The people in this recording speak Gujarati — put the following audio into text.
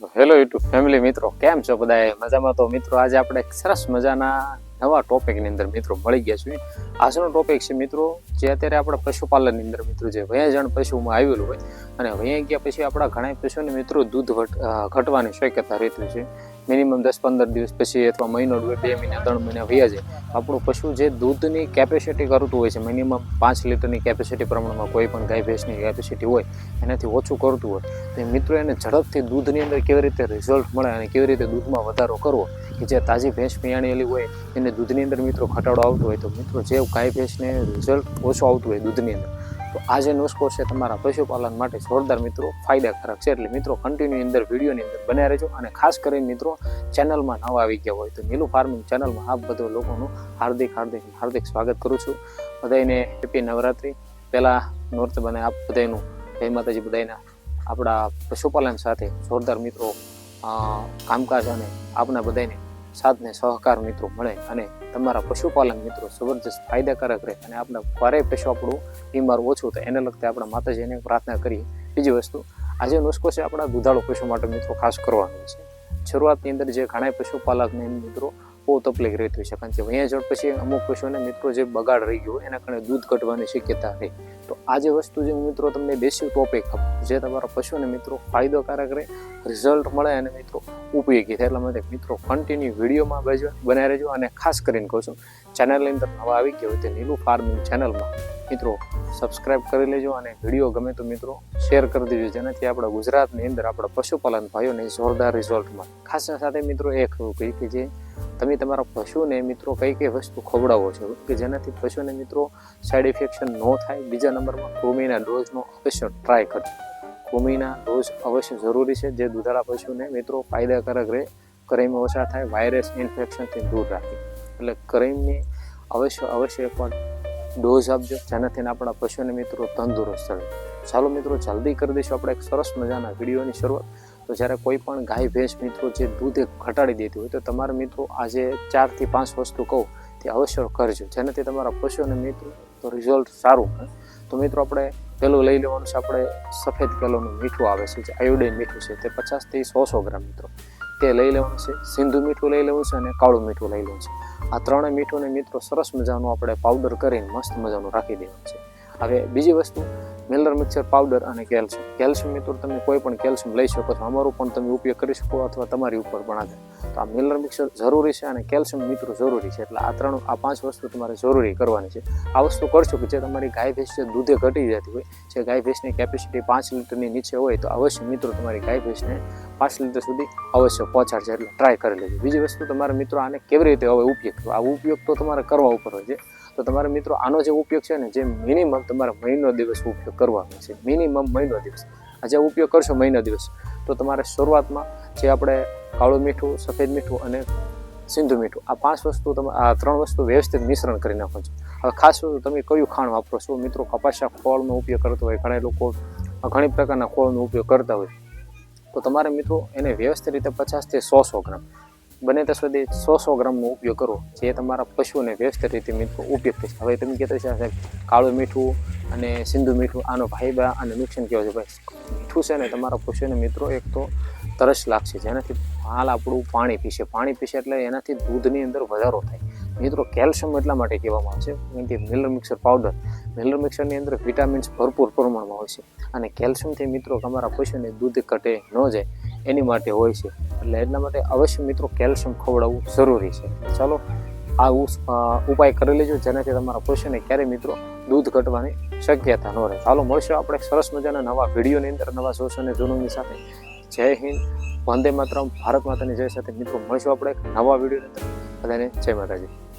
હેલો યુટ્યુબ ફેમિલી મિત્રો કેમ છો બધા મજામાં તો મિત્રો આજે આપણે સરસ મજાના નવા ટોપિકની અંદર મિત્રો મળી ગયા છીએ. આજનો ટોપિક છે મિત્રો, જે અત્યારે આપણે પશુપાલનની અંદર મિત્રો, જે વયાજણ પશુમાં આવેલું હોય અને વયા ગયા પછી આપણા ઘણા પશુને મિત્રો દૂધ ઘટવાની શક્યતા રહેતી છે. મિનિમમ દસ પંદર દિવસ પછી અથવા મહિનો બે મહિના, ત્રણ મહિના વયા આપણું પશુ જે દૂધની કેપેસિટી કરતું હોય છે મિનિમમ પાંચ લીટરની કેપેસિટી પ્રમાણમાં કોઈ પણ ગાય, ભેંસની કેપેસિટી હોય, એનાથી ઓછું કરતું હોય. તો મિત્રો એને ઝડપથી દૂધની અંદર કેવી રીતે રિઝલ્ટ મળે અને કેવી રીતે દૂધમાં વધારો કરવો? કે જે તાજી ભેંસ પિયાણેલી હોય, એને દૂધની અંદર મિત્રો ઘટાડો આવતો હોય તો મિત્રો જે ગાય ભેંસને રિઝલ્ટ ઓછું આવતું હોય દૂધની અંદર, તો આ જે નુસ્ખો છે તમારા પશુપાલન માટે જોરદાર મિત્રો ફાયદાકારક છે. એટલે મિત્રો કન્ટિન્યુ અંદર વિડીયોની અંદર બન્યા રહેજો અને ખાસ કરીને મિત્રો ચેનલમાં નવા આવી ગયા હોય તો નીલું ફાર્મિંગ ચેનલમાં આપ બધા લોકોનું હાર્દિક હાર્દિક હાર્દિક સ્વાગત કરું છું. બધાને હેપી નવરાત્રિ. પહેલાં નોર્થ બને આપ બધાનું જય માતાજી બધાના આપણા પશુપાલન સાથે જોરદાર મિત્રો કામકાજ અને આપના બધાને સાથને સહકાર મિત્રો મળે અને તમારા પશુપાલન મિત્રો જબરજસ્ત ફાયદાકારક રહે અને આપણા ક્યારેય પશુ આપણું બીમાર ઓછું થાય. એને લગતે આપણે માતાજીને પ્રાર્થના કરીએ બીજી વસ્તુ, આજે નુસ્ખો છે આપણા દુધાળુ પશુ માટે મિત્રો ખાસ કરવાનો છે. શરૂઆતની અંદર જે ઘણા પશુપાલકને મિત્રો બહુ તકલીફ રહેતી હોય છે. કારણ કે વૈયા પછી અમુક પશુઓને મિત્રો જે બગાડ રહી ગયો એના કારણે દૂધ ઘટવાની શક્યતા રહે. તો આ જે વસ્તુ જે મિત્રો, તમને બેસી ટોપિક જે તમારા પશુને મિત્રો ફાયદોકારક રહે રિઝલ્ટ મળે અને મિત્રો ઉપયોગી થાય. એટલા માટે મિત્રો કન્ટિન્યુ વિડીયોમાં બેજો બનાવી રહેજો અને ખાસ કરીને કહું છું ચેનલની અંદર નવા આવી ગયા હોય તે નીલું ફાર્મિંગ ચેનલમાં મિત્રો સબસ્ક્રાઇબ કરી લેજો અને વીડિયો ગમે તો મિત્રો શેર કરી દેજો, જેનાથી આપણા ગુજરાતની અંદર આપણા પશુપાલન ભાઈઓને જોરદાર રિઝલ્ટ મળે. ખાસ સાથે મિત્રો એ કહું કહી કે જે તમે તમારા પશુને મિત્રો કઈ કઈ વસ્તુ ખવડાવો છો કે જેનાથી પશુને મિત્રો સાઈડ ઇફેક્શન ન થાય? બીજા નંબરમાં કૃમિના ડોઝનો અવશ્ય ટ્રાય કરજો કૃમિના ડોઝ અવશ્ય જરૂરી છે જે દૂધાળા પશુને મિત્રો ફાયદાકારક રહે. ક્રાઇમ ઓછા થાય વાયરસ ઇન્ફેક્શનથી દૂર રાખે. એટલે ક્રાઇમની અવશ્ય અવશ્ય એકવાર ડોઝ આપજો, જેનાથી આપણા પશુને મિત્રો તંદુરસ્ત રહે. ચાલો મિત્રો, જલ્દી કરી દઈશું આપણે એક સરસ મજાના વિડીયોની શરૂઆત. તો જ્યારે કોઈ પણ ગાય, ભેંસ, મિત્રો જે દૂધ ઘટાડી દેતી હોય તો તમારા મિત્રો આજે ચારથી પાંચ વસ્તુ કહું, તે અવશ્ય કરજો. જેનાથી તમારા પશુઓને મિત્રો તો રિઝલ્ટ સારું મળે. તો મિત્રો આપણે પેલું લઈ લેવાનું છે, આપણે સફેદ કલરનું મીઠું આવે છે, જે આયોડિન મીઠું છે, તે પચાસથી સો સો ગ્રામ મિત્રો. તે લઈ લેવાનું છે, સિંધુ મીઠું લઈ લેવું છે અને કાળું મીઠું લઈ લેવું છે. આ ત્રણેય મીઠુંને મિત્રો સરસ મજાનું આપણે પાવડર કરીને મસ્ત મજાનું રાખી દેવાનું છે. હવે બીજી વસ્તુ મિલર મિક્સર, પાવડર અને કેલ્શિયમ. કેલ્શિયમ મિત્રો તમે કોઈ પણ કેલ્શિયમ લઈ શકો છો. અમારું પણ તમે ઉપયોગ કરી શકો અથવા તમારી ઉપર પણ આધાર. તો આ મિલર મિક્સર જરૂરી છે અને કેલ્શિયમ મિત્રો જરૂરી છે. એટલે આ ત્રણ, આ પાંચ વસ્તુ તમારે જરૂરી કરવાની છે. આ વસ્તુ કરશો કે જે તમારી ગાય ભેંસ જે દૂધે ઘટી જતી હોય, જે ગાય ભેંસની કેપેસિટી પાંચ લીટરની નીચે હોય, તો અવશ્ય મિત્રો તમારી ગાય ભેંસને પાંચ લીટર સુધી અવશ્ય પહોંચાડશે એટલે ટ્રાય કરી લેજો. બીજી વસ્તુ તમારા મિત્રો આને કેવી રીતે હવે ઉપયોગ આ ઉપયોગ તો તમારે કરવા ઉપર હોય છે. તો તમારા મિત્રો આનો જે ઉપયોગ છે ને, જે મિનિમમ તમારે મહિનો દિવસ ઉપયોગ કરવાનો છે. મિનિમમ મહિનો દિવસ. આ જે ઉપયોગ કરશો મહિનો દિવસ, તો તમારે શરૂઆતમાં જે આપણે કાળું મીઠું, સફેદ મીઠું અને સિંધુ મીઠું, આ પાંચ વસ્તુ તમે, આ ત્રણ વસ્તુ વ્યવસ્થિત મિશ્રણ કરી નાખો છો. હવે ખાસ તમે કયું ખાણ વાપરો છો? મિત્રો કપાસિયા ખોળનો ઉપયોગ કરતો હોય, ઘણા લોકો ઘણી પ્રકારના ખોળનો ઉપયોગ કરતા હોય. તો તમારે મિત્રો એને વ્યવસ્થિત રીતે પચાસથી સો સો ગ્રામ. બને ત્યાં સુધી સો સો ગ્રામનો ઉપયોગ કરો. જે તમારા પશુને વ્યવસ્થિત રીતે મિત્રો ઉપયોગ થશે હવે તમે કહેતા છે કાળું મીઠું અને સિંધુ મીઠું આનો ભાઈબા અને નુકસાન કહેવાય છે? ભાઈ મીઠું છે ને તમારા પશુને મિત્રો એક તો તરસ લાગશે. જેનાથી હાલ આપણું પાણી પીશે. પાણી પીશે એટલે એનાથી દૂધની અંદર વધારો થાય. મિત્રો, કેલ્શિયમ એટલા માટે કહેવામાં આવે છે કારણ કે મિલર મિક્સર પાવડર, મિલર મિક્સરની અંદર વિટામિન્સ ભરપૂર પ્રમાણમાં હોય છે. અને કેલ્શિયમથી મિત્રો તમારા પશુને દૂધ ઘટે ન જાય. એની માટે હોય છે. એટલે એટલા માટે અવશ્ય મિત્રો કેલ્શિયમ ખવડાવવું જરૂરી છે. ચાલો, આ ઉપાય કરી લેજો, જેનાથી તમારા પશુને ક્યારેય મિત્રો દૂધ ઘટવાની શક્યતા ન રહે. ચાલો, મળશું આપણે સરસ મજાના નવા વિડીયોની અંદર, નવા જોશ અને જૂનની સાથે. જય હિન્દ, વંદે માતરમ, ભારત માતાની જય સાથે મિત્રો, મળશું આપણે નવા વિડીયોની અંદર. બધાને જય માતાજી.